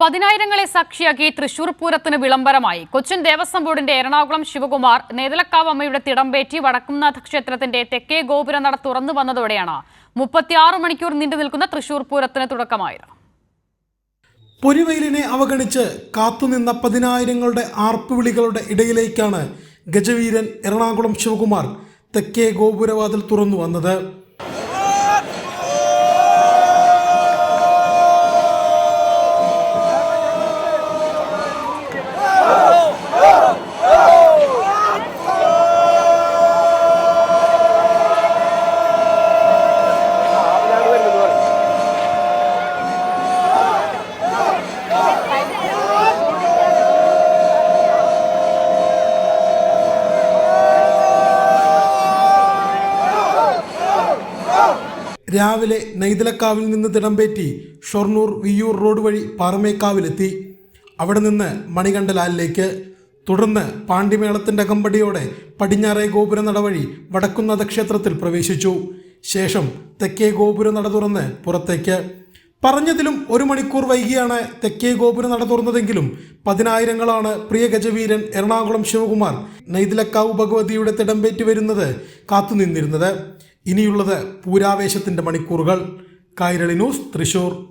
പതിനായിരങ്ങളെ സാക്ഷിയാക്കി തൃശൂർ പൂരത്തിന് വിളംബരമായി. കൊച്ചിൻ ദേവസ്വം ബോർഡിന്റെ എറണാകുളം ശിവകുമാർ നേതലക്കാവ് അമ്മയുടെ തിടമ്പേറ്റി വടക്കുംനാഥ ക്ഷേത്രത്തിന്റെ തെക്കേ ഗോപുര നട തുറന്നു വന്നതോടെയാണ് മുപ്പത്തിയാറ് മണിക്കൂർ നീണ്ടു നിൽക്കുന്ന തൃശൂർ പൂരത്തിന് തുടക്കമായത്. പൊരിവെയിലിനെ അവഗണിച്ച് കാത്തുനിന്ന പതിനായിരങ്ങളുടെ ആർപ്പുവിളികളുടെ ഇടയിലേക്കാണ് ഗജവീരൻ എറണാകുളം ശിവകുമാർ തെക്കേ ഗോപുരവാതിൽ തുറന്നു വന്നത്. രാവിലെ നെയ്തലക്കാവിൽ നിന്ന് തിടമ്പേറ്റി ഷൊർണൂർ വിയ്യൂർ റോഡ് വഴി പാറമേക്കാവിലെത്തി. അവിടെ നിന്ന് മണികണ്ഠലാലിലേക്ക്. തുടർന്ന് പാണ്ഡിമേളത്തിന്റെ അകമ്പടിയോടെ പടിഞ്ഞാറേ ഗോപുരനട വഴി വടക്കുന്നത ക്ഷേത്രത്തിൽ പ്രവേശിച്ചു. ശേഷം തെക്കേ ഗോപുര നട തുറന്ന് പുറത്തേക്ക്. പറഞ്ഞതിലും ഒരു മണിക്കൂർ വൈകിയാണ് തെക്കേ ഗോപുര നട തുറന്നതെങ്കിലും പതിനായിരങ്ങളാണ് പ്രിയ ഗജവീരൻ എറണാകുളം ശിവകുമാർ നെയ്തിലക്കാവ് ഭഗവതിയുടെ തിടമ്പേറ്റി വരുന്നത് കാത്തുനിന്നിരുന്നത്. ഇനിയുള്ളത് പൂരാവേശത്തിന്റെ മണിക്കൂറുകൾ. കൈരളി ന്യൂസ് തൃശൂർ.